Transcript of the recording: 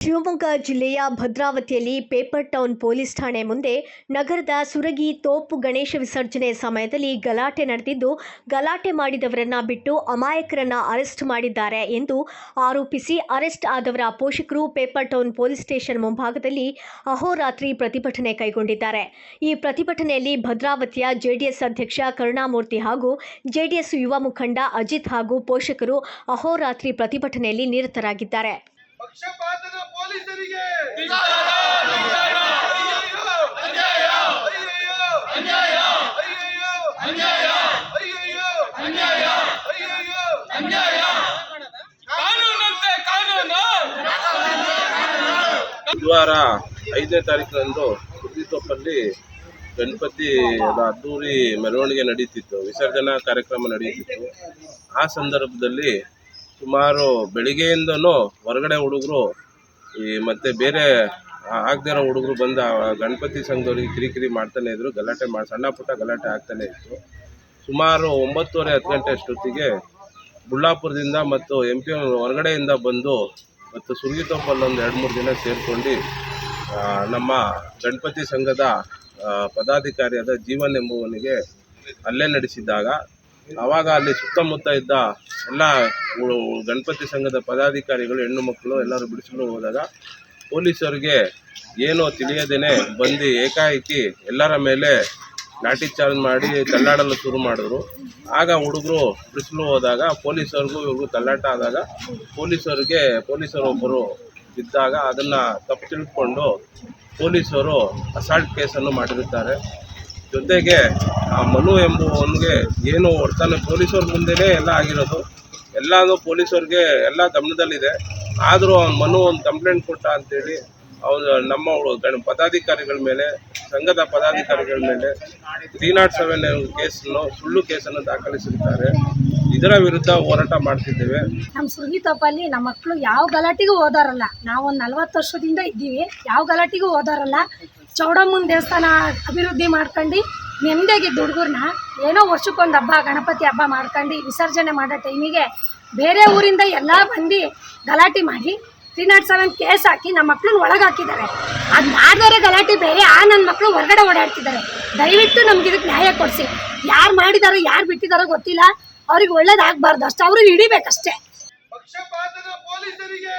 ಶಿವಮೊಗ್ಗ ಜಿಲ್ಲೆಯ ಭದ್ರಾವತಿಯಲ್ಲಿ paper town police ಠಾಣೆ ಮುಂದೆ ನಗರದ ಸುರಗಿ ತೋಪು ಗಣೇಶ ವಿಸರ್ಜನೆ ಸಮಯದಲ್ಲಿ ಗಲಾಟೆ ನಡೆದಿದ್ದು, ಗಲಾಟೆ ಮಾಡಿದವರನ್ನ ಬಿಟ್ಟು ಅಮಾಯಕರನ್ನ ಅರೆಸ್ಟ್ ಮಾಡಿದ್ದಾರೆ ಎಂದು ಆರೋಪಿಸಿ ಅರೆಸ್ಟ್ ಆದವರ ಪೋಷಕರು ಪೇಪರ್ ಟೌನ್ ಪೊಲೀಸ್ ಸ್ಟೇಷನ್ ಮುಂಭಾಗದಲ್ಲಿ ಅಹೋರಾತ್ರಿ ಪ್ರತಿಭಟನೆ ಕೈಗೊಂಡಿದ್ದಾರೆ. ಈ ಪ್ರತಿಭಟನೆಯಲ್ಲಿ ಭದ್ರಾವತಿಯ ಜೆಡಿಎಸ್ ಅಧ್ಯಕ್ಷ ಕರುಣಾಮೂರ್ತಿ ಹಾಗೂ ಜೆಡಿಎಸ್ ಯುವ ಮುಖಂಡ ಅಜಿತ್ ಹಾಗೂ ಪೋಷಕರು ಅಹೋರಾತ್ರಿ ಪ್ರತಿಭಟನೆಯಲ್ಲಿ ನಿರತರಾಗಿದ್ದಾರೆ. ಬುಧವಾರ ಐದನೇ ತಾರೀಕಿನಂದು ಕುದ್ದಿತೊಪ್ಪಲ್ಲಿ ಗಣಪತಿ ಅದ್ದೂರಿ ಮೆರವಣಿಗೆ ನಡೀತಿತ್ತು, ವಿಸರ್ಜನಾ ಕಾರ್ಯಕ್ರಮ ನಡೆಯುತ್ತಿತ್ತು ಆ ಸಂದರ್ಭದಲ್ಲಿ ಸುಮಾರು ಬೆಳಿಗ್ಗೆಯಿಂದನೂ ಹೊರಗಡೆ ಹುಡುಗರು ಈ ಮತ್ತೆ ಬೇರೆ ಆಗದೇ ಇರೋ ಹುಡುಗರು ಬಂದ ಗಣಪತಿ ಸಂಘದವ್ರಿಗೆ ಕಿರಿಕಿರಿ ಮಾಡ್ತಾನೆ ಇದ್ರು, ಗಲಾಟೆ ಮಾಡಿ, ಸಣ್ಣ ಪುಟ್ಟ ಗಲಾಟೆ ಆಗ್ತಾನೆ ಇತ್ತು. ಸುಮಾರು ಒಂಬತ್ತುವರೆ, ಹತ್ತು ಗಂಟೆ ಅಷ್ಟೊತ್ತಿಗೆ ಬುಳ್ಳಾಪುರದಿಂದ ಮತ್ತು ಎಂ ಪಿ ಹೊರಗಡೆಯಿಂದ ಬಂದು ಮತ್ತು ಸುರ್ಗಿತೊಪ್ಪಲ್ಲಿ ಒಂದು ಎರಡು ಮೂರು ದಿನ ಸೇರಿಕೊಂಡು ನಮ್ಮ ಗಣಪತಿ ಸಂಘದ ಪದಾಧಿಕಾರಿಯಾದ ಜೀವನ್ ಎಂಬುವನಿಗೆ ಹಲ್ಲೆ ನಡೆಸಿದ್ದಾಗ ಆವಾಗ ಅಲ್ಲಿ ಸುತ್ತಮುತ್ತ ಇದ್ದ ಎಲ್ಲ ಗಣಪತಿ ಸಂಘದ ಪದಾಧಿಕಾರಿಗಳು, ಹೆಣ್ಣು ಮಕ್ಕಳು ಎಲ್ಲರೂ ಬಿಡಿಸಲು ಹೋದಾಗ ಪೊಲೀಸರಿಗೆ ಏನೋ ತಿಳಿಯದೇನೆ ಬಂದು ಏಕಾಏಕಿ ಎಲ್ಲರ ಮೇಲೆ ಲಾಠಿ ಚಾರ್ಜ್ ಮಾಡಿ ತಳ್ಳಾಡಲು ಶುರು ಮಾಡಿದ್ರು. ಆಗ ಹುಡುಗರು ಬಿಡಿಸಲು ಹೋದಾಗ ಪೊಲೀಸರಿಗೂ ಇವ್ರಿಗೂ ತಳ್ಳಾಟ ಆದಾಗ ಪೊಲೀಸರಿಗೆ ಪೊಲೀಸರೊಬ್ಬರು ಬಿದ್ದಾಗ ಅದನ್ನು ತಪ್ಪು ತಿಳ್ಕೊಂಡು ಪೊಲೀಸರು ಅಸಾಲ್ಟ್ ಕೇಸನ್ನು ಮಾಡಿರುತ್ತಾರೆ. ಜೊತೆಗೆ ಆ ಮನು ಎಂಬುವನಿಗೆ ಏನು ಹೊಡ್ತಾನೆ ಪೊಲೀಸರ ಮುಂದೆಯೇ ಎಲ್ಲ ಆಗಿರೋದು. ಎಲ್ಲಾನು ಪೊಲೀಸವ್ರಿಗೆ ಎಲ್ಲ ಗಮನದಲ್ಲಿದೆ ಆದರೂ ಅವ್ನು ಮನು ಒಂದು ಕಂಪ್ಲೇಂಟ್ ಕೊಟ್ಟ ಅಂತೇಳಿ ಅವನು ನಮ್ಮ ಪದಾಧಿಕಾರಿಗಳ ಮೇಲೆ, ಸಂಘದ ಪದಾಧಿಕಾರಿಗಳ ಮೇಲೆ ತ್ರೀ ನಾಟ್ ಸೆವೆನ್ ಕೇಸನ್ನು ಸುಳ್ಳು ಕೇಸನ್ನು ದಾಖಲಿಸಿರುತ್ತಾರೆ ಇದರ ವಿರುದ್ಧ ಹೋರಾಟ ಮಾಡ್ತಿದ್ದೇವೆ. ನಮ್ಮ ಸುನೀತಪ್ಪಲ್ಲಿ ನಮ್ಮ ಮಕ್ಕಳು ಯಾವ ಗಲಾಟೆಗೂ ಓದಾರಲ್ಲ ನಾವು ಒಂದು ನಲ್ವತ್ತು ವರ್ಷದಿಂದ ಇದ್ದೀವಿ. ಯಾವ ಗಲಾಟೆಗೂ ಓದಾರಲ್ಲ ಚೌಡಮ್ಮನ ದೇವಸ್ಥಾನ ಅಭಿವೃದ್ಧಿ ಮಾಡ್ಕೊಂಡು ನೆಮ್ಮದಿಯಾಗಿ ಹುಡುಗರನ್ನ ಏನೋ ವರ್ಷಕ್ಕೊಂದು ಹಬ್ಬ, ಗಣಪತಿ ಹಬ್ಬ ಮಾಡ್ಕೊಂಡು ವಿಸರ್ಜನೆ ಮಾಡೋ ಟೈಮಿಗೆ ಬೇರೆ ಊರಿಂದ ಎಲ್ಲ ಬಂದು ಗಲಾಟೆ ಮಾಡಿ ತ್ರೀ ನಾಟ್ ಸೆವೆನ್ ಕೇಸ್ ಹಾಕಿ ನಮ್ಮ ಮಕ್ಳನ್ನ ಒಳಗೆ ಹಾಕಿದ್ದಾರೆ. ಅದು ಮಾಡಿದವರೇ ಗಲಾಟೆ ಬೇರೆ, ಆ ನನ್ನ ಮಕ್ಕಳು ಹೊರಗಡೆ ಓಡಾಡ್ತಿದ್ದಾರೆ. ದಯವಿಟ್ಟು ನಮ್ಗೆ ಇದಕ್ಕೆ ನ್ಯಾಯ ಕೊಡಿಸಿ. ಯಾರು ಮಾಡಿದಾರೋ, ಯಾರು ಬಿಟ್ಟಿದಾರೋ ಗೊತ್ತಿಲ್ಲ. ಅವ್ರಿಗೆ ಒಳ್ಳೇದಾಗಬಾರ್ದು ಅಷ್ಟೇ. ಅವ್ರಿಗೆ ಹಿಡಿಬೇಕಷ್ಟೇ. ಪಕ್ಷಪಾತದ ಪೊಲೀಸರಿಗೆ!